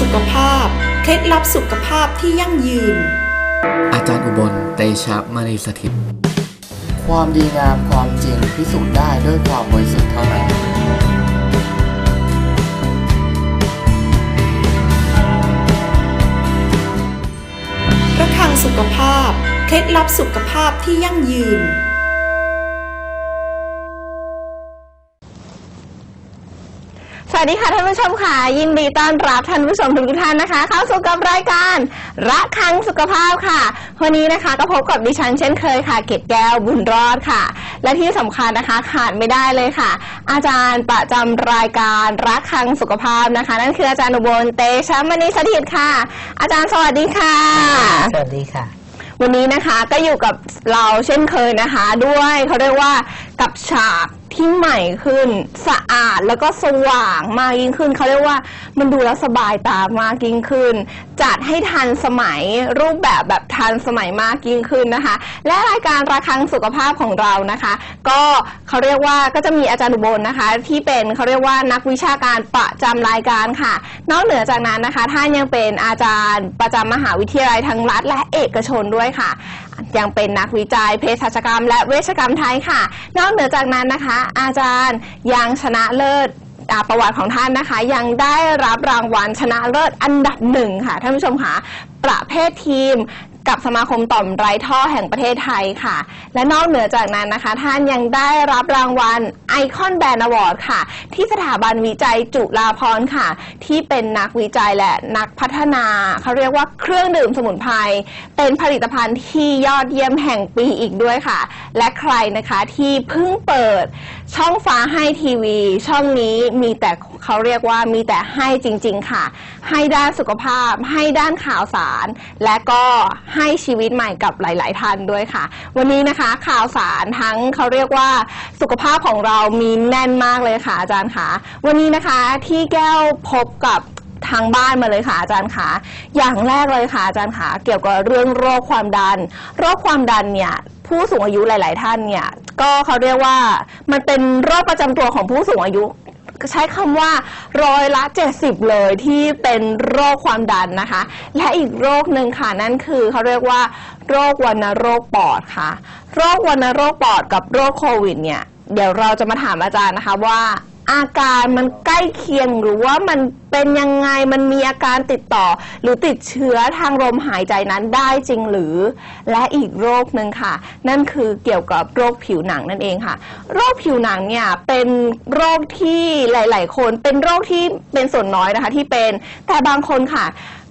สุขภาพ เคล็ดลับสุขภาพที่ยั่งยืน อาจารย์อุบลเตชะมณีสถิต ความดีงามความจริงพิสูจน์ได้ด้วยความบริสุทธิ์เท่านั้นระฆังสุขภาพ เคล็ดลับสุขภาพที่ยั่งยืน วัสดีค่ะท่านผู้ชมค่ะ ยินดีต้อนรับท่านผู้ชมทุกท่านนะคะ เข้าสู่กับรายการระคังสุขภาพค่ะ วันนี้นะคะก็พบกับดิฉันเช่นเคยค่ะ เกตแก้วบุญรอดค่ะ และที่สำคัญนะคะขาดไม่ได้เลยค่ะ อาจารย์ประจำรายการระคังสุขภาพนะคะ นั่นคืออาจารย์อุบลเตชะมณีสถิตค่ะ อาจารย์สวัสดีค่ะ สวัสดีค่ะวันนี้นะคะก็อยู่กับเราเช่นเคยนะคะ ด้วยเขาเรียกว่า กับฉากที่ใหม่ขึ้น สะอาดแล้วก็สว่างมากยิ่งขึ้น เขาเรียกว่ามันดูแล้วสบายตามากยิ่งขึ้น จัดให้ทันสมัยรูปแบบแบบทันสมัยมากยิ่งขึ้นนะคะ และรายการระคังสุขภาพของเรานะคะ ก็เขาเรียกว่าก็จะมีอาจารย์อุบลนะคะ ที่เป็นเขาเรียกว่านักวิชาการประจำรายการค่ะ นอกเหนือจากนั้นนะคะท่านยังเป็นอาจารย์ประจำมหาวิทยาลัยทั้งรัฐและเอกชนด้วยค่ะ ยังเป็นนักวิจัยเภสัชกรรม และเวชกรรมไทยค่ะ นอกเหนือจากนั้นนะคะ อาจารย์ยังชนะเลิศอ่าประวัติของท่านนะคะ ยังได้รับรางวัลชนะเลิศอันดับหนึ่งค่ะท่านผู้ชมค่ะประเภททีม กับสมาคมต่อมไร้ท่อแห่งประเทศไทยค่ะ และนอกเหนือจากนั้นนะคะ ท่านยังได้รับรางวัลไอคอนแบรนด์อวอร์ดค่ะ ที่สถาบันวิจัยจุฬาภรณ์ค่ะ ที่เป็นนักวิจัยและนักพัฒนา เขาเรียกว่าเครื่องดื่มสมุนไพรเป็นผลิตภัณฑ์ที่ยอดเยี่ยมแห่งปีอีกด้วยค่ะ และใครนะคะที่เพิ่งเปิด ช่องฟ้าให้ทีวี ช่องนี้มีแต่เขาเรียกว่ามีแต่ให้จริง ๆ ค่ะ ให้ด้านสุขภาพ ให้ด้านข่าวสาร และก็ให้ชีวิตใหม่กับหลาย ๆ ท่านด้วยค่ะ วันนี้นะคะข่าวสารทั้งเขาเรียกว่าสุขภาพของเรามีแน่นมากเลยค่ะอาจารย์ค่ะ วันนี้นะคะที่แก้วพบกับทางบ้านมาเลยค่ะอาจารย์ค่ะ อย่างแรกเลยค่ะอาจารย์ค่ะ เกี่ยวกับเรื่องโรคความดัน โรคความดันเนี่ย ผู้สูงอายุหลาย ๆ ท่านเนี่ยก็เขาเรียกว่ามันเป็นโรคประจำตัวของผู้สูงอายุ ใช้คำว่าร้อยละ 70 เลยที่เป็นโรคความดันนะคะ และอีกโรคหนึ่งค่ะนั่นคือเขาเรียกว่า โรควัณโรคปอดค่ะ โรควัณโรคปอดกับโรคโควิดเนี่ยเดี๋ยวเราจะมาถามอาจารย์นะคะว่า อาการมันใกล้เคียงหรือว่ามันเป็นยังไงมันมีอาการติดต่อ หรือติดเชื้อทางลมหายใจนั้นได้จริงหรือ และอีกโรคหนึ่งค่ะ นั่นคือเกี่ยวกับโรคผิวหนังนั่นเองค่ะ โรคผิวหนังเนี่ยเป็นโรคที่หลาย ๆ คนเป็นโรคที่เป็นส่วนน้อยนะคะที่เป็นแต่บางคนค่ะ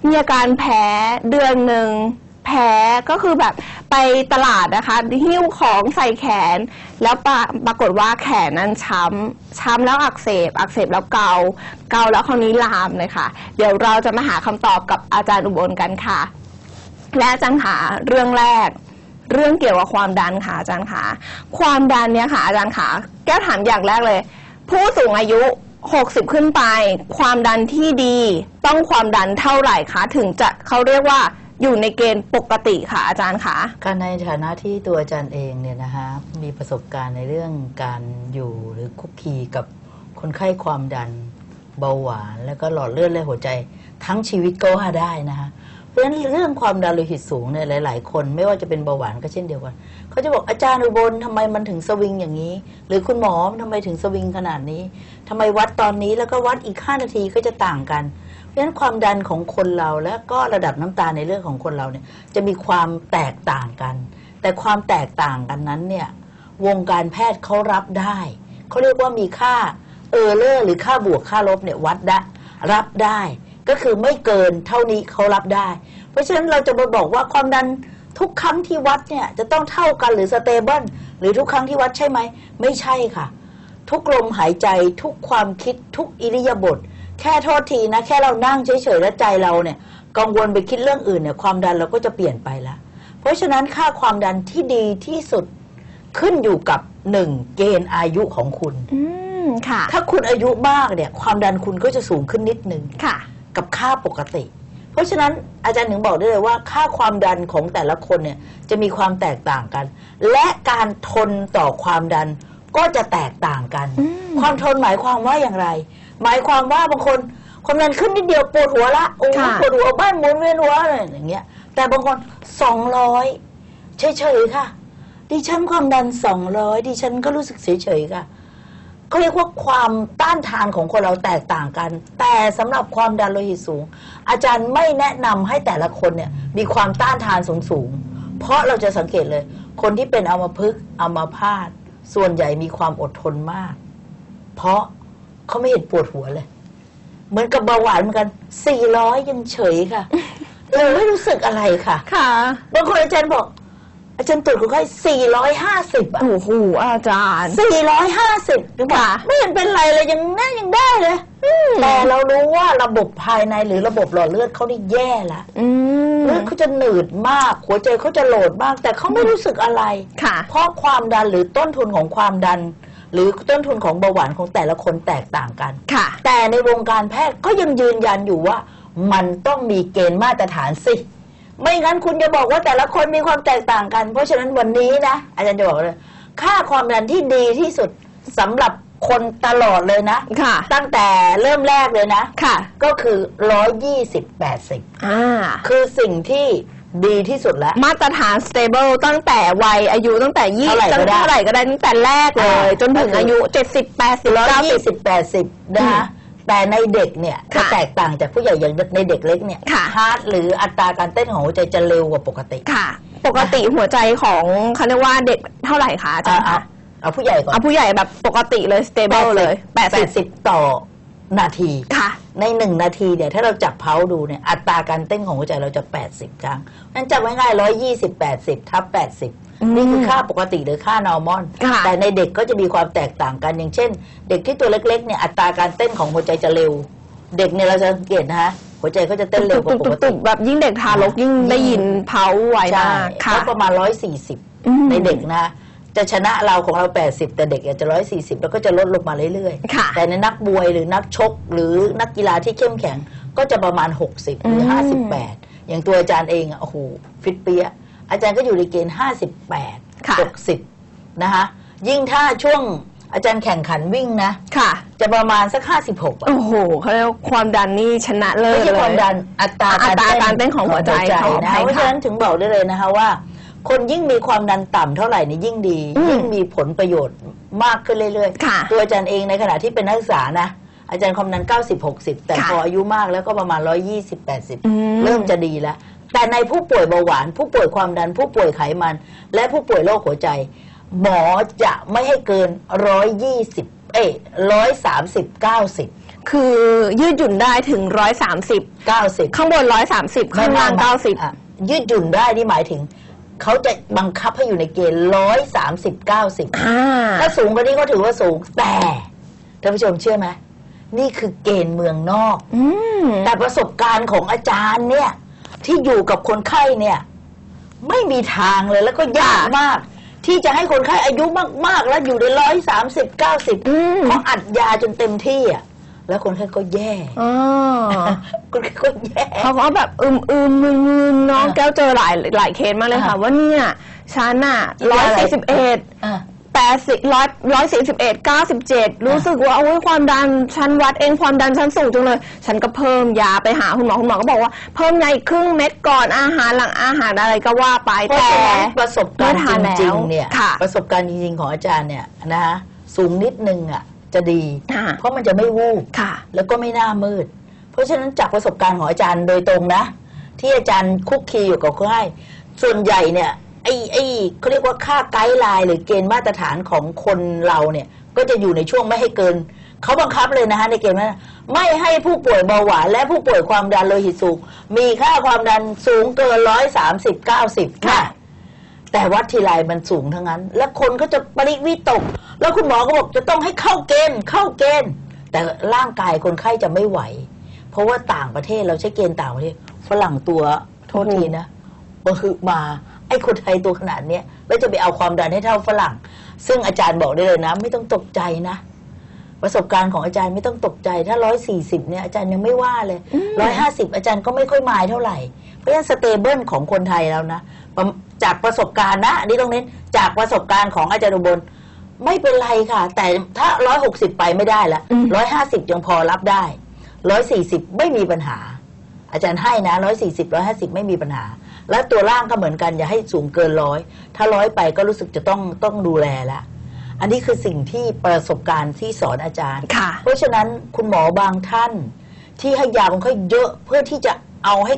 มีอาการแพ้เดือนหนึ่ง แพ้ก็คือแบบไปตลาดนะคะหิ้วของใส่แขน แล้วปราปรากฏว่าแขนนั้นช้ำช้ำแล้วอักเสบ อักเสบแล้วเกา เกาแล้วคราวนี้ลามเลยค่ะ เดี๋ยวเราจะมาหาคำตอบกับอาจารย์อุบลกันค่ะ และอาจารย์ค่ะเรื่องแรก เรื่องเกี่ยวกับความดันค่ะอาจารย์ค่ะความดันเนี่ยค่ะอาจารย์ค่ะแก้วถามอย่างแรกเลย ผู้สูงอายุ60 ขึ้นไป ความดันที่ดีต้องความดันเท่าไหร่คะถึงจะเขาเรียกว่า อยู่ในเกณฑ์ปกติค่ะอาจารย์ค่ะก็ในฐานะที่ตัวอาจารย์เองเนี่ยนะคะมีประสบการณ์ในเรื่องการอยู่หรือคุกคีกับคนไข้ความดันเบาหวาน แล้วก็หลอดเลือดและหัวใจทั้งชีวิตก็ว่าได้นะคะเพราะฉะนั้นเรื่องความดันโลหิตสูงเนี่ยหลาย ๆ คนไม่ว่าจะเป็นเบาหวานก็เช่นเดียวกันเขาจะบอกอาจารย์อุบลทำไมมันถึงสวิงอย่างนี้ หรือคุณหมอทำไมถึงสวิงขนาดนี้ทำไมวัดตอนนี้แล้วก็วัดอีก5นาทีก็จะต่างกัน เพราะฉะนั้นความดันของคนเราและก็ระดับน้ำตาลในเรื่องของคนเราเนี่ยจะมีความแตกต่างกัน แต่ความแตกต่างกันนั้นเนี่ยวงการแพทย์เขารับได้เขาเรียกว่ามีค่าเออร์เลอร์หรือค่าบวกค่าลบเนี่ยวัดได้รับได้ก็คือไม่เกินเท่านี้เขารับได้ เพราะฉะนั้นเราจะมาบอกว่าความดันทุกครั้งที่วัดเนี่ยจะต้องเท่ากันหรือสเตเบิลหรือทุกครั้งที่วัดใช่ไหม ไม่ใช่ค่ะ ทุกลมหายใจทุกความคิดทุกอิริยาบถ แค่โทษทีนะ แค่เรานั่งเฉยๆแล้วใจเราเนี่ย กังวลไปคิดเรื่องอื่นเนี่ย ความดันเราก็จะเปลี่ยนไปละเพราะฉะนั้นค่าความดันที่ดีที่สุดขึ้นอยู่กับหนึ่งเกณฑ์อายุของคุณ อืมค่ะ ถ้าคุณอายุมากเนี่ย ความดันคุณก็จะสูงขึ้นนิดนึงค่ะ กับค่าปกติ เพราะฉะนั้นอาจารย์ถึงบอกได้เลยว่า ค่าความดันของแต่ละคนเนี่ยจะมีความแตกต่างกัน และการทนต่อความดันก็จะแตกต่างกัน อืม ความทนหมายความว่าอย่างไร หมายความว่าบางคนความดันขึ้นนิดเดียวปวดหัวละโอ้ค่ะ ปวดหัวบ้านหมุนเวียนหัวอะไรอย่างเงี้ย แต่บางคนสองร้อยเฉยๆค่ะ ดิฉันความดันสองร้อยดิฉันก็รู้สึกเฉยๆค่ะเขาเรียกว่าความต้านทานของคนเราแตกต่างกัน แต่สำหรับความดันโลหิตสูง อาจารย์ไม่แนะนำให้แต่ละคนเนี่ยมีความต้านทานสูงๆเพราะเราจะสังเกตเลย คนที่เป็นอัมพฤกษ์อัมพาตส่วนใหญ่มีความอดทนมาก เพราะ เขาไม่เห็นปวดหัวเลย เหมือนกับเบาหวานเหมือนกัน400ยังเฉยค่ะยังไม่รู้สึกอะไรค่ะ ค่ะ บางคนอาจารย์บอก อาจารย์ตรวจคนไข้450อะโอ้โห อาจารย์450หรือเปล่าค่ะ ไม่เห็นเป็นไรเลยยังน่ายังได้เลยแต่เรารู้ว่าระบบภายในหรือระบบหลอดเลือดเขานี่แย่ละอืม เลือดเขาจะหนืดมาก หัวใจเขาจะโหลดมาก แต่เขาไม่รู้สึกอะไร ค่ะ เพราะความดันหรือต้นทุนของความดัน หรือต้นทุนของเบาหวานของแต่ละคนแตกต่างกัน ค่ะ แต่ในวงการแพทย์ก็ยังยืนยันอยู่ว่า มันต้องมีเกณฑ์มาตรฐานสิ ไม่งั้นคุณจะบอกว่าแต่ละคนมีความแตกต่างกัน เพราะฉะนั้นวันนี้นะ อาจารย์จะบอกเลยค่าความดันที่ดีที่สุดสำหรับคนตลอดเลยนะ ค่ะ ตั้งแต่เริ่มแรกเลยนะ ค่ะ ก็คือ 120 80 อ่า คือสิ่งที่ ดีที่สุดแล้ว มาตรฐาน stable ตั้งแต่วัยอายุตั้งแต่ยี่เท่าไหร่ก็ได้ เท่าไหร่ก็ได้ตั้งแต่แรกเลยอ่าจนถึงก็คือออายุ70 80ร้อยยี่90สิบแปดสิบนะคะแต่ในเด็กเนี่ยจะค่ะแตกต่างจากผู้ใหญ่อย่างในเด็กเล็กเนี่ยค่ะ ฮาร์ดหรืออัตราการเต้นของหัวใจจะเร็วกว่าปกติค่ะ ปกติหัวใจของเขาเรียกว่าเด็กเท่าไหร่คะอาจารย์เอาคะเอาผู้ใหญ่ก่อนเอาผู้ใหญ่แบบปกติเลย stable เลยแปดสิบต่อ นาที80ค่ะ ในหนึ่งนาทีเนี่ยถ้าเราจับเพาดูเนี่ยอัตราการเต้นของหัวใจเราจะ 80 ครั้งนั้นจับง่ายๆร้อยยี่สิบแปดสิบทับแปดสิบอืมนี่คือค่าปกติหรือค่านอร์มอนค่ะแต่ในเด็กก็จะมีความแตกต่างกันอย่างเช่น เด็กที่ตัวเล็กๆเนี่ยอัตราการเต้นของหัวใจจะเร็ว เด็กเนี่ยเราจะสังเกตนะฮะหัวใจเขาจะเต้นเร็วกว่าปกติตุบๆๆแบบยิ่งเด็กทารกยิ่งได้ยินเพาไวใช่มากค่ะแล้วประมาณร้อยสี่สิบอืมในเด็กนะ จะชนะเราของเรา 80 แต่เด็กอาจจะ 140 แล้วก็จะลดลงมาเรื่อยค่ะๆ แต่ในนักบวยหรือนักชกหรือนักกีฬาที่เข้มแข็งก็จะประมาณ 60 หรือ อืม 58 อย่างตัวอาจารย์เองอะโอ้โหฟิตเปียะอาจารย์ก็อยู่ในเกณฑ์ ค่ะ 58 60 นะคะ ยิ่งถ้าช่วงอาจารย์แข่งขันวิ่งนะ ค่ะ จะประมาณสัก 56อะโอ้โหเขาเรียกว่าความดันนี่ชนะเลิศไม่ใช่เลยความดันอัตราอัตราการเต้นของหัวใจขออนะภัยเพราะค่ะฉะนั้นถึงบอกได้เลยนะคะว่า คนยิ่งมีความดันต่ำเท่าไหร่นี่ยิ่งดี อืมยิ่งมีผลประโยชน์มากขึ้นเรื่อยค่ะตัวอาจารย์เองในขณะที่เป็นนักศึกษานะ อาจารย์ความดัน 90 60 แต่ค่ะพออายุมากแล้วก็ประมาณ 120 อืม 80 เริ่มจะดีแล้ว แต่ในผู้ป่วยเบาหวาน ผู้ป่วยความดัน ผู้ป่วยไขมัน และผู้ป่วยโรคหัวใจ หมอจะไม่ให้เกิน 120 เอ้ย130 90 คือยืดหยุ่นได้ถึง 130 90 ข้างบน 130 ข้างล่าง 90 อะยืดหยุ่นได้นี่หมายถึง เขาจะบังคับให้อยู่ในเกณฑ์ร้อยสามสิบเก้าสิบอ่าถ้าสูงกว่านี้ก็ถือว่าสูงแต่ท่านผู้ชมเชื่อไหมนี่คือเกณฑ์เมืองนอกอืมแต่ประสบการณ์ของอาจารย์เนี่ย ที่อยู่กับคนไข้เนี่ย ไม่มีทางเลยแล้วก็ยากมาก ที่จะให้คนไข้อายุมาก ๆ แล้วอยู่ในร้อยสามสิบเก้าสิบอืมเขาอัดยาจนเต็มที่อะ แล้วคนไข้ก็แย่อ๋อคนไข้ก็แย่ เขาก็แบบอึมอึมมึนมึนน้องอ่าแก้วเจอหลายหลายเคสมากเลยค่ะอ่าว่าเนี่ยฉันอะกินร้อยยาอะไรสี่สิบเอ็ดอะแปดสิบร้อยร้อยสี่สิบเอ็ดเก้าสิบเจ็ดรู้สึกว่าโอ้ยความดันฉันวัดเองความดันฉันสูงจังเลย ฉันก็เพิ่มยาไปหาคุณหมอคุณหมอก็บอกว่าเพิ่มยาอีกครึ่งเม็ดก่อนอาหารหลังอาหารอะไรก็ว่าไปเพราะแต่ฉะนั้นประสบการณ์เมื่อทานแล้วจริงๆเนี่ยค่ะประสบการณ์จริงๆของอาจารย์เนี่ยนะคะสูงนิดนึงอะ จะดี ค่ะ เพราะมันจะไม่วูบค่ะ แล้วก็ไม่หน้ามืด เพราะฉะนั้นจากประสบการณ์ของอาจารย์โดยตรงนะ ที่อาจารย์คุกคีอยู่กับคนไข้ส่วนใหญ่เนี่ยไอ้ไอ้เขาเรียกว่าค่าไกด์ไลน์หรือเกณฑ์มาตรฐานของคนเราเนี่ย ก็จะอยู่ในช่วงไม่ให้เกิน เขาบังคับเลยนะฮะในเกณฑ์นั้นไม่ให้ผู้ป่วยเบาหวานและผู้ป่วยความดันโลหิตสูงมีค่าความดันสูงเกินร้อยสามสิบเก้าสิบค่ะนะ แต่วัดทีไรมันสูงทั้งนั้น แล้วคนก็จะปริวิตก แล้วคุณหมอก็บอกจะต้องให้เข้าเกณฑ์เข้าเกณฑ์ แต่ร่างกายคนไข้จะไม่ไหว เพราะว่าต่างประเทศเราใช้เกณฑ์ต่างประเทศฝรั่งตัวโทษทีนะบะฮึมาไอ้คนไทยตัวขนาดเนี้ยแล้วจะไปเอาความดันให้เท่าฝรั่ง ซึ่งอาจารย์บอกได้เลยนะ ไม่ต้องตกใจนะประสบการณ์ของอาจารย์ไม่ต้องตกใจ ถ้าร้อยสี่สิบเนี่ยอาจารย์ยังไม่ว่าเลยร้อยห้าสิบอาจารย์ก็ไม่ค่อยมายเท่าไหร่ เพราะฉะนั้นสเตเบิลของคนไทยแล้วนะประ จากประสบการณ์นะอันนี้ตรงนี้จากประสบการณ์ของอาจารย์อุบลไม่เป็นไรค่ะ แต่ถ้าร้อยหกสิบไปไม่ได้ละอืมร้อยห้าสิบยังพอรับได้ร้อยสี่สิบไม่มีปัญหา อาจารย์ให้นะร้อยสี่สิบร้อยห้าสิบไม่มีปัญหา แล้วตัวล่างก็เหมือนกันอย่าให้สูงเกินร้อยถ้าร้อยไปก็รู้สึกจะต้องต้องดูแลละอันนี้คือสิ่งที่ประสบการณ์ที่สอนอาจารย์ค่ะเพราะฉะนั้นคุณหมอบางท่าน ที่ให้ยาคนไข้เยอะเพื่อที่จะเอาให้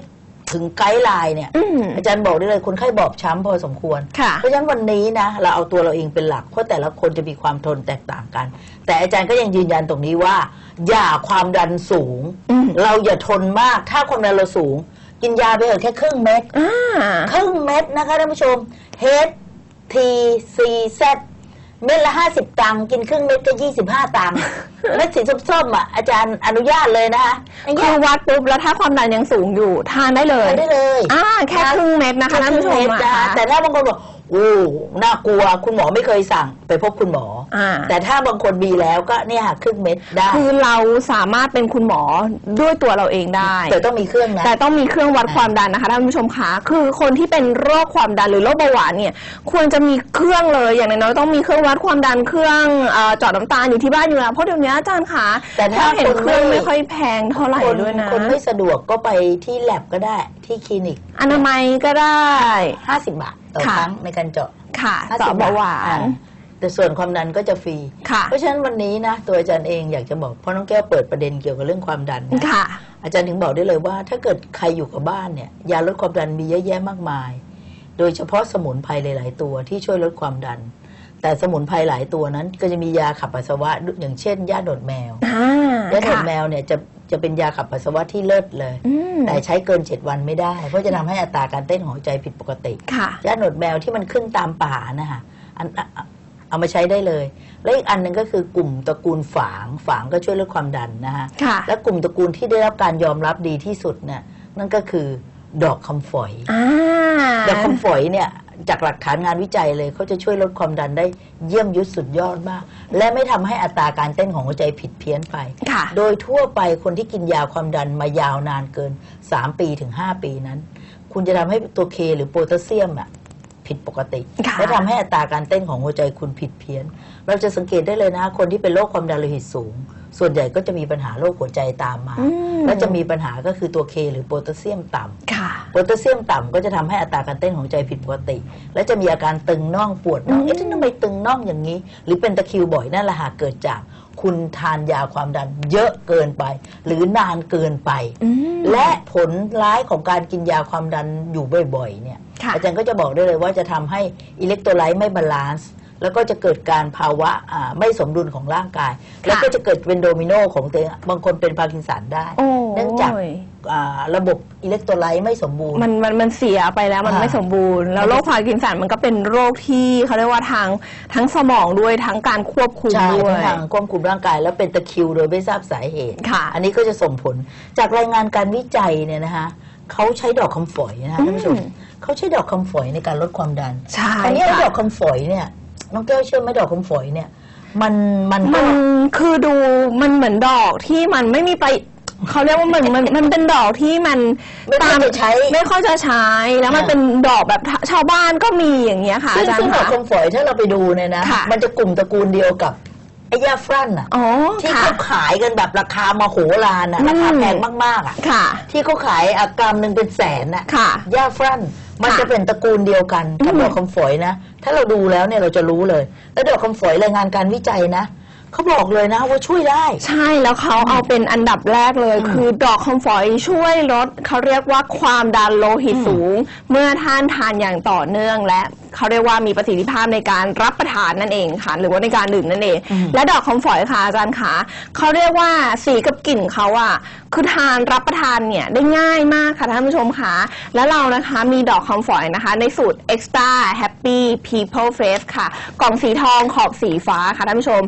ถึงไกด์ไลน์เนี่ยอืมอาจารย์บอกได้เลยคนไข้บอบช้ำพอสมควรค่ะเพราะฉะนั้นวันนี้นะ เราเอาตัวเราเองเป็นหลัก เพราะแต่ละคนจะมีความทนแตกต่างกัน แต่อาจารย์ก็ยังยืนยันตรงนี้ว่า อย่าความดันสูงอืมเราอย่าทนมากถ้าความดันเราสูง กินยาไปเถอะแค่ครึ่งเม็ดอ่าครึ่งเม็ดนะคะท่านผู้ชม H T C Z เม็ดละห้าสิบตังค์กินครึ่งเม็ดก็ยี่สิบห้าตังค์เม็ดสีส้มๆอะอาจารย์อนุญาตเลยนะคะอย่างคืเงี้ยอวัดปุ๊บแล้วถ้าความดันยังสูงอยู่ทานได้เลยทานได้เลย อ่าแค่ครึ่งเม็ดนะคะท่านผู้ชมแค่ครึ่งเม็ดอะนะคะแต่ถ้าบางคนบอก โอ้น่ากลัวคุณหมอไม่เคยสั่งไปพบคุณหมออาแต่ถ้าบางคนมีแล้วก็เนี่ยค่ะครึ่งเม็ดได้คือเราสามารถเป็นคุณหมอด้วยตัวเราเองได้ แต่ต้องมีเครื่องนะแต่ต้องมีเครื่องวัดความดันนะคะท่านผู้ชมคะคือคนที่เป็นโรคความดันหรือโรคเบาหวานเนี่ย ควรจะมีเครื่องเลยอย่างน้อยๆต้องมีเครื่องวัดความดันเครื่องเอ่อเจาะน้ำตาลอยู่ที่บ้านอยู่แล้วเพราะเดี๋ยวนี้อาจารย์คะแต่ถ้าเห็นคนเครื่องไม่ไม่ค่อยแพงเท่าไหร่คนด้วยนะคนไม่สะดวกก็ไปที่แลบก็ได้ที่คลินิก อนามัยก็ได้ 50 บาท ต่อค่ะ ครั้งในการเจาะ ค่ะ50เจาะเบาหวาอ่นแต่ส่วนความดันก็จะฟรี ค่ะ เพราะฉะนั้นวันนี้นะตัวอาจารย์เองอยากจะบอกเพราะน้องแก้วเปิดประเด็นเกี่ยวกับเรื่องความดันนะค่ะ อาจารย์ถึงบอกได้เลยว่า ถ้าเกิดใครอยู่กับบ้านเนี่ยยาลดความดันมีเยอะแยะมากมาย โดยเฉพาะสมุนไพรหลาย ๆ ตัวที่ช่วยลดความดัน แต่สมุนไพรหลายตัวนั้นก็จะมียาขับปัสสาวะอย่างเช่นยาโดดแมว อ่า ยาโดดค่ะ แมวเนี่ยจะ จะเป็นยาขับปัสสาวะที่เลิศเลยอืมแต่ใช้เกิน 7 วันไม่ได้ เพราะจะทำให้อัตราการเต้นของหัวใจผิดปกติค่ะยาโดดแมวที่มันขึ้นตามป่านะคะอันอะอะเอามาใช้ได้เลย และอีกอันหนึ่งก็คือกลุ่มตระกูลฝาง ฝางก็ช่วยลดความดันนะคะค่ะและกลุ่มตระกูลที่ได้รับการยอมรับดีที่สุดเนี่ยนั่นก็คือดอกคำฝอยอ่าดอกคำฝอยเนี่ย จากหลักฐานงานวิจัยเลยเขาจะช่วยลดความดันได้เยี่ยมยุดสุดยอดมาก และไม่ทำให้อัตราการเต้นของหัวใจผิดเพี้ยนไปค่ะโดยทั่วไปคนที่กินยาความดันมายาวนานเกิน 3 ปีถึง 5 ปีนั้น คุณจะทำให้ตัวเคหรือโพแทสเซียมอะผิดปกติค่ะและทำให้อัตราการเต้นของหัวใจคุณผิดเพี้ยน เราจะสังเกตได้เลยนะ คนที่เป็นโรคความดันโลหิตสูง ส่วนใหญ่ก็จะมีปัญหาโรคหัวใจตามมาอืมและจะมีปัญหาก็คือตัวเคหรือโพแทสเซียมต่ำค่ะโพแทสเซียมต่ำก็จะทำให้อัตราการเต้นของหัวใจผิดปกติ และจะมีอาการตึงน่องปวดน่องเอ๊ะทำไมตึงน่องอย่างนี้ หรือเป็นตะคริวบ่อยนั่นแหละหากเกิดจากคุณทานยาความดันเยอะเกินไป หรือนานเกินไปอืมและผลร้ายของการกินยาความดันอยู่บ่อยๆเนี่ยค่ะอาจารย์ก็จะบอกได้เลยว่าจะทำให้อิเล็กโทรไลต์ไม่บาลานซ์ แล้วก็จะเกิดการภาวะอ่าไม่สมดุลของร่างกาย แล้วก็จะเกิดเป็นโดมิโนของตัวเองบางคนเป็นพาร์กินสันได้ โอ้เนื่องจากอ่าระบบอิเล็กโทรไลต์ไม่สมบูรณ์ มันมันมันเสียไปแล้วมันอ่าไม่สมบูรณ์ แล้วโรคพาร์กินสันมันก็เป็นโรคที่เขาเรียกว่าทางทั้งสมองด้วยทั้งการควบคุมใช่ด้วทั้งยทางควบคุมร่างกาย แล้วเป็นตะคริวโดยไม่ทราบสาเหตุ ค่ะอันนี้ก็จะส่งผลจากรายงานการวิจัยเนี่ยนะคะเขาใช้ดอกคำฝอยนะคะท่านผู้ชมอืมเขาใช้ดอกคำฝอยในการลดความดันใช่อันนี้ไอ้ค่ะ ดอกคำฝอยเนี่ย น้องแก้วเชื่อไหมดอกคำฝอยเนี่ย มันมันก็มันคือดูมันเหมือนดอกที่มันไม่มีไปเขาเรียกว่าเหมือนมันมันเป็นดอกที่มันไม่ค่อยจะใช้ ไม่ค่อยจะใช้แล้วมันอ่าเป็นดอกแบบชาวบ้านก็มีอย่างเงี้ยค่ะซึ่อางจารซึ่งย์ดอกค่ะคำฝอยถ้าเราไปดูเนี่ยนะ ค่ะ มันจะกลุ่มตระกูลเดียวกับไอ้ยาฟรั่นอะอ๋อที่ค่ะ เขาขายกันแบบราคามาโหฬารอะอืม ราคาแพงมากๆอะค่ะ ที่เขาขายอะกรัมหนึ่งเป็นแสนอะค่ะหญ้าฟรั่น มันค่ะจะเป็นตระกูลเดียวกันกับอืมดอกคำฝอยนะ ถ้าเราดูแล้วเนี่ยเราจะรู้เลย แล้วดอกคำฝอยรายงานการวิจัยนะ เขาบอกเลยนะว่าช่วยได้ ใช่แล้วเขาเอาเป็นอันดับแรกเลยอืมคือดอกคำฝอยช่วยลดเขาเรียกว่าความดันโลหิตอืมสูง เมื่อท่านทานอย่างต่อเนื่องและเขาเรียกว่ามีประสิทธิภาพในการรับประทานนั่นเองค่ะ หรือว่าในการดื่มนั่นเอง และดอกคำฝอยค่ะอาจารย์ขาเขาเรียกว่าสีกับกลิ่นเขาอะคือทานรับประทานเนี่ยได้ง่ายมากค่ะท่านผู้ชมค่ะแล้วเรานะคะมีดอกคำฝอยนะคะ ในสูตร extra happy people face ค่ะ กล่องสีทองขอบสีฟ้าค่ะท่านผู้ชม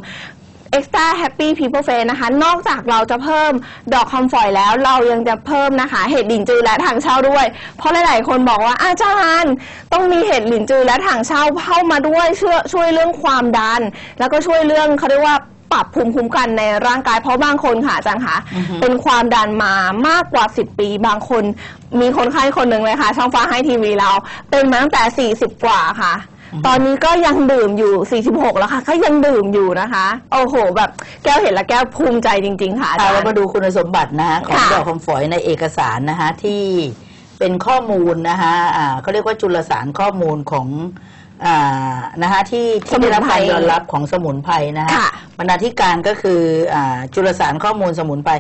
Extra Happy People Face นะคะ นอกจากเราจะเพิ่มดอกคำฝอยแล้วเรายังจะเพิ่มนะคะ เห็ดหลินจือและถังเช่าด้วย เพราะหลายๆ คนบอกว่าอาจารย์ ต้องมีเห็ดหลินจือและถังเช่าเข้ามาด้วยช่วยช่วยเรื่องความดัน แล้วก็ช่วยเรื่องเขาเรียกว่าปรับภูมิคุ้มกันในร่างกายเพราะบางคนค่ะอาจารย์คะเป็นความดันมามากกว่า 10 ปี บางคนมีคนไข้คนหนึ่งเลยค่ะ ช่องฟ้าให้ทีวีเรา เป็นมาตั้งแต่ 40 กว่าค่ะ ตอนนี้ก็ยังดื่มอยู่ 46 แล้วค่ะ ก็ยังดื่มอยู่นะคะ โอ้โห แบบแก้วเห็นแล้วแก้วภูมิใจจริง ๆ ค่ะอาจารเราย์ มาดูคุณสมบัตินะฮะของค่ะ ดอกคำฝอยในเอกสารนะฮะที่เป็นข้อมูลนะฮะอ่าเขาเรียกว่าจุลสารข้อมูลของ อ่านะฮะที่ที่ได้รับการยอมรับของสมุนไพรนะฮะค่ะ บรรณาธิการก็คืออาจุลสารข้อมูลสมุนไพร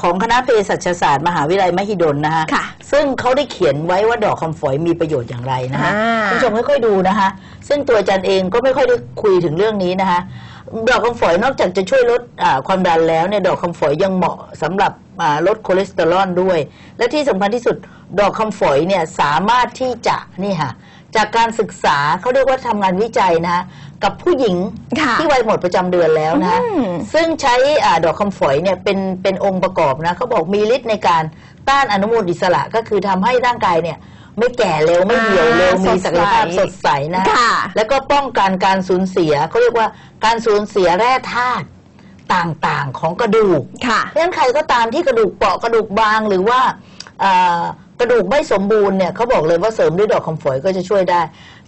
ของคณะเภสัชศาสตร์ มหาวิทยาลัยมหิดลนะฮะค่ะซึ่งเขาได้เขียนไว้ว่าดอกคำฝอยมีประโยชน์อย่างไรนะฮะอ่า คุณผู้ชมค่อยๆดูนะคะ ซึ่งตัวอาจารย์เองก็ไม่ค่อยได้คุยถึงเรื่องนี้นะคะ ดอกคำฝอยนอกจากจะช่วยลดอ่าความดันแล้วเนี่ยดอกคำฝอยยังเหมาะสำหรับอ่าลดคอเลสเตอรอลด้วย และที่สำคัญที่สุดดอกคำฝอยเนี่ยสามารถที่จะนี่ค่ะ จากการศึกษาเขาเรียกว่าทำงานวิจัยนะคะกับผู้หญิงค่ะที่วัยหมดประจำเดือนแล้วนะคะอืม ซึ่งใช้อาดอกคำฝอยเนี่ยเป็นเป็นองค์ประกอบนะเขาบอกมีฤทธิ์ในการต้านอนุมูลอิสระก็คือทำให้ร่างกายเนี่ย ไม่แก่เร็วไม่เหี่ยวเร็วอ่ามีมีศักยภาพสดใสนะ ค่ะ แล้วก็ป้องกันการสูญเสียเขาเรียกว่าการสูญเสียแร่ธาตุต่างๆของกระดูก ค่ะ เพราะฉะนั้นใครก็ตามที่กระดูกเปราะกระดูกบางหรือว่าอ่าก ระดูกไม่สมบูรณ์เนี่ยเขาบอกเลยว่าเสริมด้วยดอกคำฝอยก็จะช่วยได้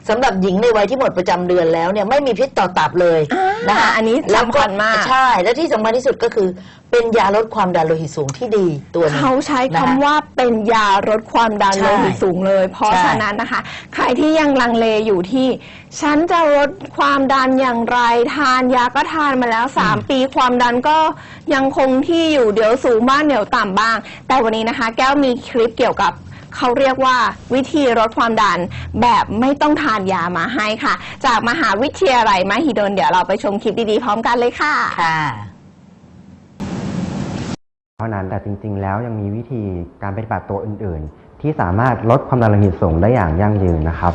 สำหรับหญิงในวัยที่หมดประจำเดือนแล้วเนี่ยไม่มีพิษต่อตับเลยอ่านนะคะอันนี้แล้วสำคัญมากใช่ และที่สำคัญที่สุดก็คือ เป็นยาลดความดันโลหิตสูงที่ดีตัวหนึงเขาใช้คำนะคะว่าเป็นยาลดความดันใช่โลหิตสูงเลย เพราะใช่ฉะนั้นนะคะ ใครที่ยังลังเลอยู่ที่ฉันจะลดความดันอย่างไรทานยาก็ทานมาแล้ว 3 ปีความดันก็ยังคงที่อยู่เดี๋ยวสูงบ้างเดี๋ยวต่ำบ้าง แต่วันนี้นะคะ แก้วมีคลิปเกี่ยวกับ เขาเรียกว่าวิธีลดความดันแบบไม่ต้องทานยามาให้ค่ะ จากมหาวิทยาลัยมหิดลเดี๋ยวเราไปชมคลิปดีๆพร้อมกันเลยค่ะ ค่ะ เท่านั้นแต่จริง ๆ แล้วยังมีวิธีการปฏิบัติตัวอื่น ๆ ที่สามารถลดความดันโลหิตสูงได้อย่างยั่งยืนนะครับ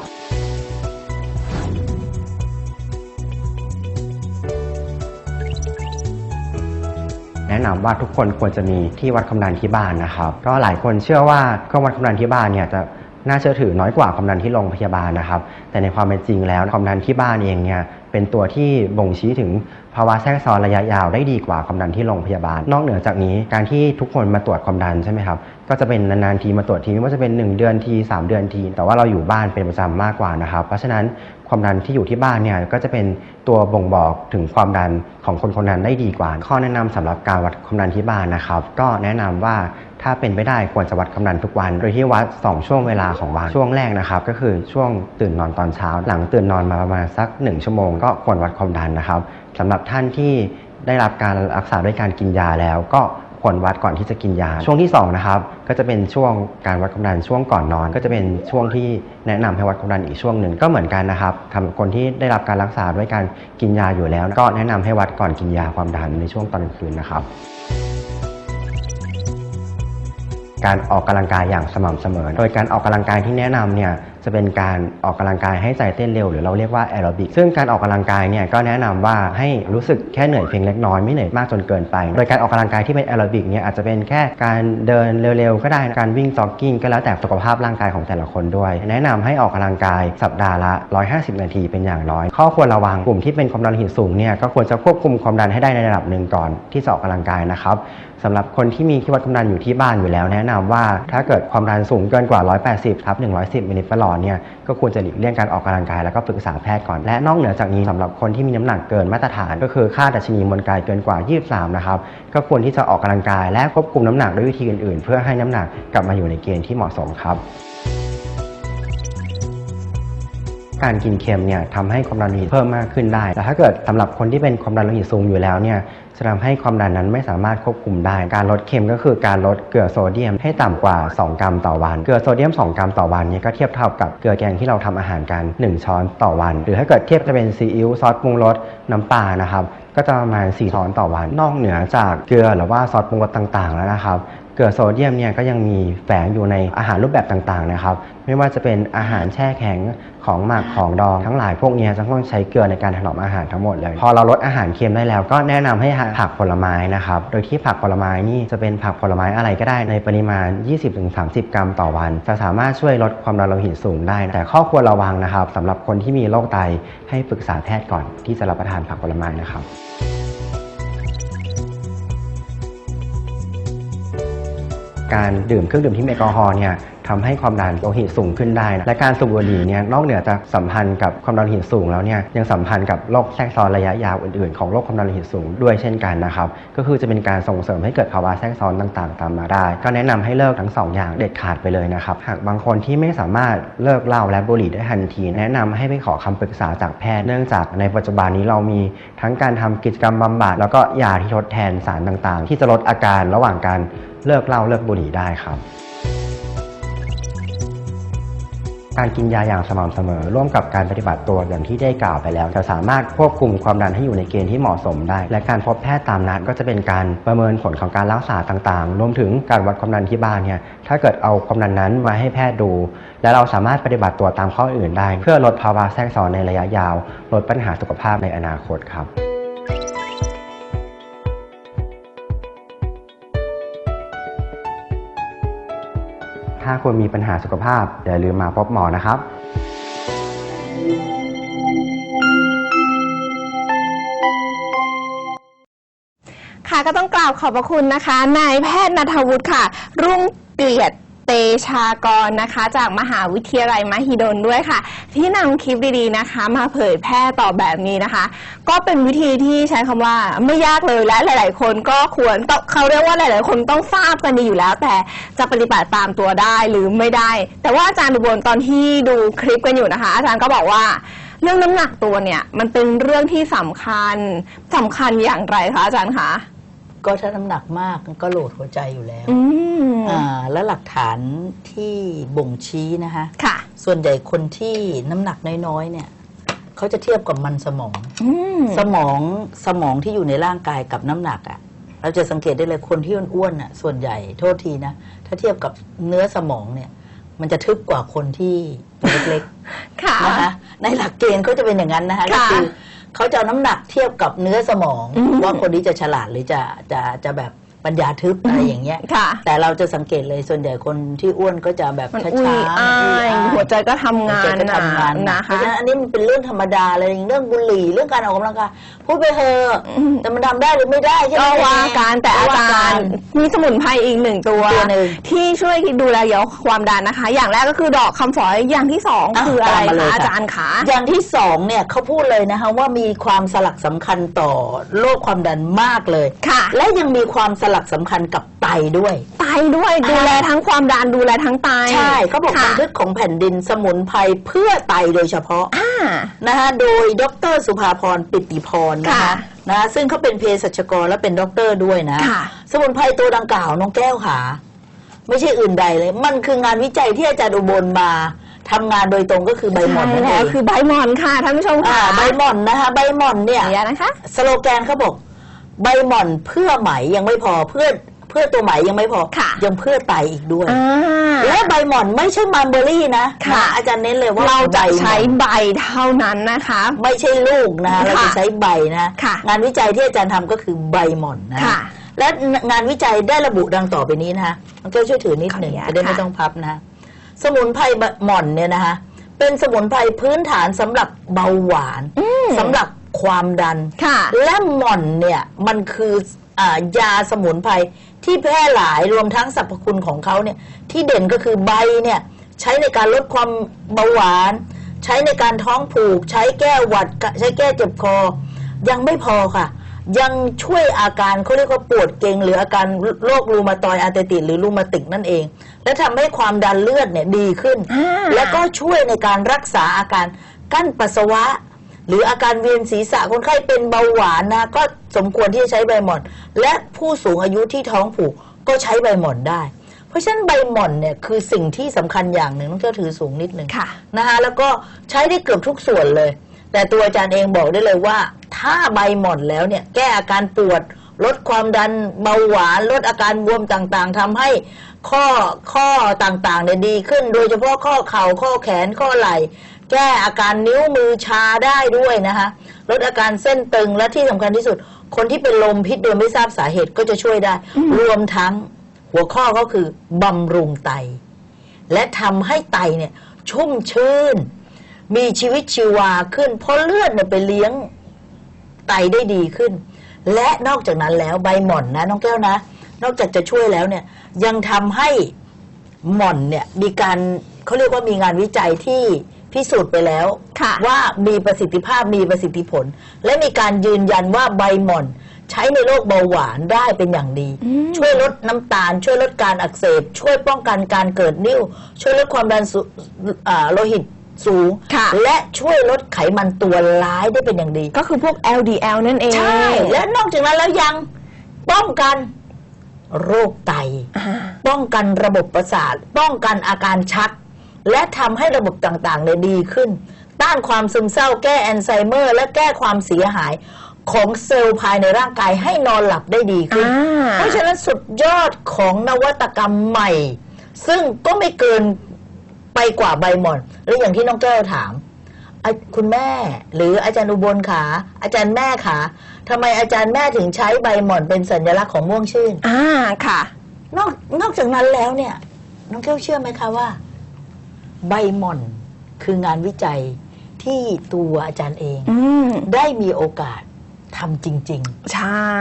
แนะนำว่าทุกคนควรจะมีที่วัดความดันที่บ้านนะครับก็หลายคนเชื่อว่าเครื่องวัดความดันที่บ้านเนี่ยจะน่าเชื่อถือน้อยกว่าความดันที่โรงพยาบาลนะครับ แต่ในความเป็นจริงแล้วความดันที่บ้านเองเนี่ยเป็นตัวที่บ่งชี้ถึงภาวะแทรกซ้อนระยะยาวได้ดีกว่าความดันที่โรงพยาบาล นอกเหนือจากนี้การที่ทุกคนมาตรวจความดันใช่ไหมครับ ก็จะเป็นนานๆทีมาตรวจทีไม่ว่าจะเป็น 1 เดือนที 3 เดือนที แต่ว่าเราอยู่บ้านเป็นประจำมากกว่านะครับ เพราะฉะนั้น ความดันที่อยู่ที่บ้านเนี่ยก็จะเป็นตัวบ่งบอกถึงความดันของคนคนนั้นได้ดีกว่า ข้อแนะนำสำหรับการวัดความดันที่บ้านนะครับ ก็แนะนำว่าถ้าเป็นไปได้ควรจะวัดความดันทุกวัน โดยที่วัด 2 ช่วงเวลาของวันช่วงแรกนะครับก็คือช่วงตื่นนอนตอนเช้า หลังตื่นนอนมาประมาณสัก 1 ชั่วโมงก็ควรวัดความดันนะครับสำหรับท่านที่ได้รับการรักษาด้วยการกินยาแล้วก็ ควรวัดก่อนที่จะกินยา ช่วงที่2นะครับก็จะเป็นช่วงการวัดความดันช่วงก่อนนอน ก็จะเป็นช่วงที่แนะนำให้วัดความดันอีกช่วงหนึ่งก็เหมือนกันนะครับสำหรับคนที่ได้รับการรักษาด้วยการกินยาอยู่แล้ว ก็แนะนำให้วัดก่อนกินยาความดันในช่วงตอนกลางคืนนะครับการออกกำลังกายอย่างสม่ำเสมอ โดยการออกกำลังกายที่แนะนำเนี่ย จะเป็นการออกกำลังกายให้ใจเต้นเร็วหรือเราเรียกว่าแอโรบิกซึ่งการออกกำลังกายเนี่ยก็แนะนำว่าให้รู้สึกแค่เหนื่อยเพียงเล็กน้อยไม่เหนื่อยมากจนเกินไป โดยการออกกำลังกายที่เป็นแอโรบิกเนี่ยอาจจะเป็นแค่การเดินเร็วๆก็ได้การวิ่งจ็อกกิ้งก็แล้วแต่สุขภาพร่างกายของแต่ละคนด้วย แนะนำให้ออกกำลังกายสัปดาห์ละ 150 นาทีเป็นอย่างน้อย ข้อควรระวังกลุ่มที่เป็นความดันหิตสูงเนี่ยก็ควรจะควบคุมความดันให้ได้ในระดับหนึ่งก่อนที่จะออกกำลังกายนะครับ สำหรับคนที่มีที่วัดความดันอยู่ที่บ้านอยู่แล้ว แนะนำว่าถ้าเกิดความดันสูงเกินกว่า 180ทับ110มิลลิฟลอดเนี่ยก็ควรจะหลีกเลี่ยงการออกกำลังกายแล้วก็ปรึกษาแพทย์ก่อนและนอกเหนือจากนี้สำหรับคนที่มีน้ำหนักเกินมาตรฐาน ก็คือค่าดัชนีมวลกายเกินกว่า 23 นะครับก็ควรที่จะออกกำลังกายและควบคุมน้ำหนักด้วยวิธีอื่นๆ เพื่อให้น้ำหนักกลับมาอยู่ในเกณฑ์ที่เหมาะสมครับ การกินเค็มเนี่ยทำให้ความดันโลหิตเพิ่มมากขึ้นได้ แต่ถ้าเกิดสำหรับคนที่เป็นความดันโลหิตสูงอยู่แล้วเนี่ยจะทำให้ความดันนั้นไม่สามารถควบคุมได้ การลดเค็มก็คือการลดเกลือโซเดียมให้ต่ำกว่า 2 กรัมต่อวัน เกลือโซเดียม 2 กรัมต่อวันเนี่ยก็เทียบเท่ากับเกลือแกงที่เราทำอาหารกัน 1 ช้อนต่อวัน หรือถ้าเกิดเทียบจะเป็นซีอิ๊วซอสปรุงรสน้ำปลานะครับก็จะประมาณ4ช้อนต่อวัน นอกเหนือจากเกลือหรือว่าซอสปรุงรสต่างๆแล้วนะครับ เกลือโซเดียมเนี่ยก็ยังมีแฝงอยู่ในอาหารรูปแบบต่างๆนะครับ ไม่ว่าจะเป็นอาหารแช่แข็งของหมักของดองทั้งหลายพวกนี้จะต้องใช้เกลือในการถนอมอาหารทั้งหมดเลย พอเราลดอาหารเค็มได้แล้วก็แนะนำให้หาผักผลไม้นะครับ โดยที่ผักผลไม้นี่จะเป็นผักผลไม้อะไรก็ได้ในปริมาณ 20-30 กรัมต่อวัน จะสามารถช่วยลดความดันโลหิตสูงได้ แต่ข้อควรระวังนะครับสำหรับคนที่มีโรคไตให้ปรึกษาแพทย์ก่อนที่จะรับประทานผักผลไม้นะครับ การดื่มเครื่องดื่มที่มีแอลกอฮอล์เนี่ยทำให้ความดันโลหิตสูงขึ้นได้นะและการสูบบุหรี่เนี่ยนอกเหนือจากสัมพันธ์กับความดันโลหิตสูงแล้วเนี่ยยังสัมพันธ์กับโรคแทรกซ้อนระยะยาวอื่นๆ ของโรคความดันโลหิตสูงด้วยเช่นกันนะครับก็คือจะเป็นการส่งเสริมให้เกิดภาวะแทรกซ้อนต่างๆ ตามมาได้ ก็แนะนำให้เลิกทั้งสองอย่างเด็ดขาดไปเลยนะครับหากบางคนที่ไม่สามารถเลิกเหล้าและบุหรี่ได้ทันที แนะนำให้ไปขอคำปรึกษาจากแพทย์เนื่องจากในปัจจุบันนี้เรามีทั้งการทำกิจกรรมบำบัดแล้วก็ยาที่ทดแทนสารต่างๆ ที่จะลดอาการระหว่างการ เลิกเหล้าเลิกบุหรี่ได้ครับ การกินยาอย่างสม่ำเสมอ ร่วมกับการปฏิบัติตัวอย่างที่ได้กล่าวไปแล้ว จะสามารถควบคุมความดันให้อยู่ในเกณฑ์ที่เหมาะสมได้ และการพบแพทย์ตามนัดก็จะเป็นการประเมินผลของการรักษาต่างๆ รวมถึงการวัดความดันที่บ้านเนี่ยถ้าเกิดเอาความดันนั้นมาให้แพทย์ดู และเราสามารถปฏิบัติตัวตามข้ออื่นได้ เพื่อลดภาวะแทรกซ้อนในระยะยาว ลดปัญหาสุขภาพในอนาคตครับ ถ้าคนมีปัญหาสุขภาพอย่าลืมมาพบหมอนะครับค่ะก็ต้องกล่าวขอบพระคุณนะคะ นายแพทย์นัทวุฒิค่ะ รุ่งเกียรติ ชากรนะคะ จากมหาวิทยาลัยมหิดลด้วยค่ะ ที่นำคลิปดีๆนะคะ มาเผยแพร่ต่อแบบนี้นะคะ ก็เป็นวิธีที่ใช้คำว่าไม่ยากเลยและหลาย ๆ คนก็ควรต้องเขาเรียกว่าหลาย ๆ คนต้องทราบกันดีอยู่แล้ว แต่จะปฏิบัติตามตัวได้หรือไม่ได้ แต่ว่าอาจารย์อุบลตอนที่ดูคลิปกันอยู่นะคะ อาจารย์ก็บอกว่าเรื่องน้ำหนักตัวเนี่ยมันเป็นเรื่องที่สำคัญสำคัญอย่างไรคะอาจารย์คะ ก็ถ้าน้ำหนักมากก็โหลดหัวใจอยู่แล้วอืมอ่าแล้วหลักฐานที่บ่งชี้นะคะ ค่ะ ส่วนใหญ่คนที่น้ำหนักน้อยๆเนี่ยเขาจะเทียบกับมันสมอง อืม สมองสมองที่อยู่ในร่างกายกับน้ำหนักอะ่ะ เราจะสังเกตได้เลยคนที่อ้วนๆอะ ส่วนใหญ่โทษทีนะ ถ้าเทียบกับเนื้อสมองเนี่ย มันจะทึบกว่าคนที่ตัวเล็กค่ะ ๆนะคะในหลักเกณฑ์เขาจะเป็นอย่างนั้นนะคะก็ค่ะ คือ เขาจะเอาน้ำหนักเทียบกับเนื้อสมองอืมว่าคนนี้จะฉลาดหรือจะจะจะแบบ ปัญญาทึบอะไรอย่างเงี้ย ค่ะ แต่เราจะสังเกตเลยส่วนใหญ่คนที่อ้วนก็จะแบบมันช้าอุ้ยๆอ้ายยอ้ายหัวใจก็ทำงาหัวนใจก็ทำงานนะเพราะคะ ฉะนั้นอันนี้มันเป็นเรื่องธรรมดาเลยเรื่องบุหรี่เรื่องการออกกำลังกายพูดไปเถอะอืม แต่มันทำได้หรือไม่ได้ใช่ไหม ก็ว่าการแต่อาจารย์มีสมุนไพรอีกหนึ่งตัว ตัวหนึ่งที่ช่วยดูแลเยาความดันนะคะ อย่างแรกก็คือดอกคำฝอยอย่างที่สองอะคืออะไรตามมาเลคะค่ะ อาจารย์คะ อย่างที่สองเนี่ยเขาพูดเลยนะคะว่ามีความสลักสำคัญต่อโรคความดันมากเลย ค่ะ และยังมีความสลักสำคัญกับไตด้วย ไตด้วยดูแลทั้งความดันดูแลทั้งไตใช่เขาบอกค่ะบันทึกของแผ่นดินสมุนไพรเพื่อไตโดยเฉพาะอ่านะคะโดยดรสุภาพรปิติพรนะคะค่ะนะคะซึ่งเขาเป็นเภสัชกรและเป็นด็อกเตอร์ด้วยนะค่ะสมุนไพรตัวดังกล่าวน้องแก้วขาไม่ใช่อื่นใดเลย มันคืองานวิจัยที่อาจารย์อุบลมาทำงานโดยตรงก็คือใบหม่อนนั่นเอแล้วงคือใบหมอนค่ะท่านผู้ชมอ่าค่ะใบหม่อนนะคะใบหม่อนเนี่ยเดี๋ยวนะคะ สโลแกนเขาบอก ใบหม่อนเพื่อไหมยังไม่พอเพื่อเพื่อตัวไหมยังไม่พอ ค่ะยังเพื่อไตอีกด้วยอ่าและใบหม่อนไม่ใช่มันเบอรี่นะค่ะ นอาจารย์เน้นเลยว่าเราจะใบหม่อนใช้ใบเท่านั้นนะคะ ไม่ใช่ลูกนะค่ะเราจะใช้ใบนะค่ะ งานวิจัยที่อาจารย์ทำก็คือใบหม่อนนะ ค่ะ และงานวิจัยได้ระบุดังต่อไปนี้นะคะน้องเจ้าช่วยถือนิดหนึ่งขออนุญาตจะได้ไม่ค่ะ ต้องพับนะสมุนไพรหม่อนเนี่ยนะคะเป็นสมุนไพรพื้นฐานสำหรับเบาหวานสำหรับ ความดันค่ะและหม่อนเนี่ยมันคืออายาสมุนไพรที่แพร่หลายรวมทั้งสรรพคุณของเขาเนี่ยที่เด่นก็คือใบเนี่ยใช้ในการลดความเบาหวาน ใช้ในการท้องผูก ใช้แก้หวัดกะใช้แก้เจ็บคอ ยังไม่พอค่ะ ยังช่วยอาการเขาเรียกว่าปวดเกร็งหรืออาการโรครูมาตอยด์อาร์เตติดหรือรูมาติกนั่นเอง และทำให้ความดันเลือดเนี่ยดีขึ้นอ่าแล้วก็ช่วยในการรักษาอาการกั้นปัสสาวะ หรืออาการเวียนศีรษะคนไข้เป็นเบาหวานนะก็สมควรที่จะใช้ใบหม่อน และผู้สูงอายุที่ท้องผูกก็ใช้ใบหม่อนได้ เพราะฉะนั้นใบหม่อนเนี่ยคือสิ่งที่สำคัญอย่างหนึ่งต้องเจ้าถือสูงนิดหนึ่งค่ะนะคะแล้วก็ใช้ได้เกือบทุกส่วนเลย แต่ตัวอาจารย์เองบอกได้เลยว่า ถ้าใบหม่อนแล้วเนี่ยแก้อาการปวดลดความดันเบาหวานลดอาการบวมต่างๆทำให้ข้อข้อต่างๆเนี่ยดีขึ้น โดยเฉพาะข้อเข่าข้อแขนข้อไหล่ แก้อาการนิ้วมือชาได้ด้วยนะคะลดอาการเส้นตึงและที่สำคัญที่สุด คนที่เป็นลมพิษโดยไม่ทราบสาเหตุก็จะช่วยได้ รวมทั้งหัวข้อก็คือบำรุงไต และทำให้ไตเนี่ยชุ่มชื่น มีชีวิตชีวาขึ้น เพราะเลือดเนี่ยไปเลี้ยงไตได้ดีขึ้น และนอกจากนั้นแล้วใบหม่อนนะน้องแก้วนะ นอกจากจะช่วยแล้วเนี่ยยังทำให้หม่อนเนี่ยมีการเขาเรียกว่ามีงานวิจัยที่ พิสูจน์ไปแล้ว ค่ะว่ามีประสิทธิภาพมีประสิทธิผล และมีการยืนยันว่าใบหม่อน ใช้ในโรคเบาหวานได้เป็นอย่างดีช่วยลดน้ำตาล ช่วยลดการอักเสบ ช่วยป้องกันการเกิดนิ่ว ช่วยลดความดันสูอ่าโลหิตสูง ค่ะ และช่วยลดไขมันตัวร้ายได้เป็นอย่างดี ก็คือพวก LDL นั่นเองใช่ และนอกจากนั้นแล้วยังป้องกันโรคไต อ่า ป้องกันระบบประสาท ป้องกันอาการชัก และทำให้ระบบต่างๆเนี่ยดีขึ้น ต้านความซึมเศร้าแก้แอนไซเมอร์ และแก้ความเสียหายของเซลล์ภายในร่างกายให้นอนหลับได้ดีขึ้น อ่า เพราะฉะนั้นสุดยอดของนวัตกรรมใหม่ ซึ่งก็ไม่เกินไปกว่าใบหม่อน และอย่างที่น้องแก้วถามอะคุณแม่หรืออาจารย์อุบลขาอาจารย์แม่ขาทำไมอาจารย์แม่ถึงใช้ใบหม่อนเป็นสัญลักษณ์ของม่วงชื่น อ่าค่ะ นอกนอกจากนั้นแล้วเนี่ย น้องแก้วเชื่อไหมคะว่า ใบหม่อนคืองานวิจัยที่ตัวอาจารย์เอง อืม ได้มีโอกาส ทำจริง ใช่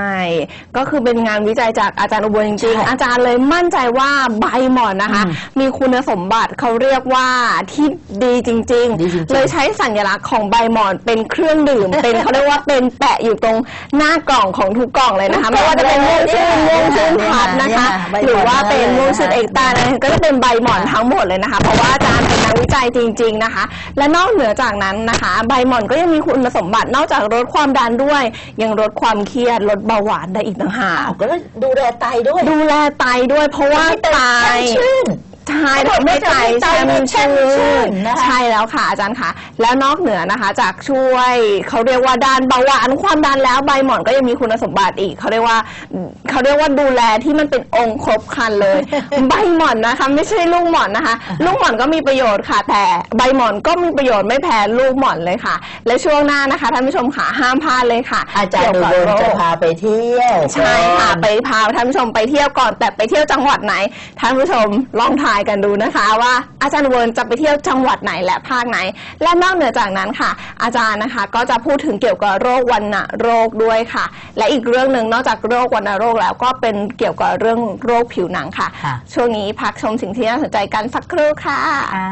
ก็คือเป็นงานวิจัยจากอาจารย์อุบลจริงใช่ๆ อาจารย์เลยมั่นใจว่าใบหมอนนะคะ อืมมีคุณสมบัติเขาเรียกว่าที่ดีจริง ดีจริงๆเลยใช้สัญลักษณ์ของใบหมอนเป็นเครื่องดื่ม เป็นเขาเรียกว่าเป็นแปะอยู่ตรงหน้ากล่องของทุกกล่องเลยนะคะ ไม่ว่าจะเป็นม่วงชื่นม่วงชื่นพัดนะคะ หรือว่าเป็นม่วงชื่นเอกตาอะไรก็จะเป็นใบหมอนทั้งหมดเลยนะคะ เพราะว่าอาจารย์เป็นนักวิจัยจริง ๆนะคะ และนอกเหนือจากนั้นนะคะ ใบหมอนก็ยังมีคุณสมบัตินอกจากลดความดันด้วยยังลดความเครียดลดเบาหวานได้อีกต่างหาๆกอ้าวก็ดูแลไตด้วยดูแลไตด้วยเพราะว่าไตแช่มชื่น ใช่ทำให้ไตไตแช่มแช่มชื่ชื่นนนะคะ ใช่แล้วค่ะอาจารย์ค่ะแล้วนอกเหนือนะคะ จากช่วยเขาเรียกว่าด้านเบาหวานความดันแล้วใบหมอนก็ยังมีคุณสมบัติอีกเขาเรียกว่าเขาเรียกว่าดูแลที่มันเป็นองค์ครบครันเลย ใบหมอนนะคะ ไม่ใช่ลูกหมอนนะคะ ลูกหมอนก็มีประโยชน์ค่ะ แต่ใบหมอนก็มีประโยชน์ไม่แพ้ลูกหมอนเลยค่ะ และช่วงหน้านะคะท่านผู้ชมค่ะห้ามพลาดเลยค่ะอาจารย์อุเกี่บยวลกับโรจะคพาไปเที่ยวใช่ค่ะไปพาท่านผู้ชมไปเที่ยวก่อนแต่ไปเที่ยวจังหวัดไหนท่านผู้ชมลองทายกันดูนะคะ ว่าอาจารย์เวิร์นจะไปเที่ยวจังหวัดไหนและภาคไหน และนอกเหนือจากนั้นค่ะ อาจารย์นะคะก็จะพูดถึงเกี่ยวกับโรควัณโรคด้วยค่ะ และอีกเรื่องหนึ่งนอกจากโรควัณโรคแล้วก็เป็นเกี่ยวกับเรื่องโรคผิวหนังค่ะ ค่ะ ช่วงนี้พักชมสิ่งที่น่าสนใจกันสักครู่ค่ะ อ่า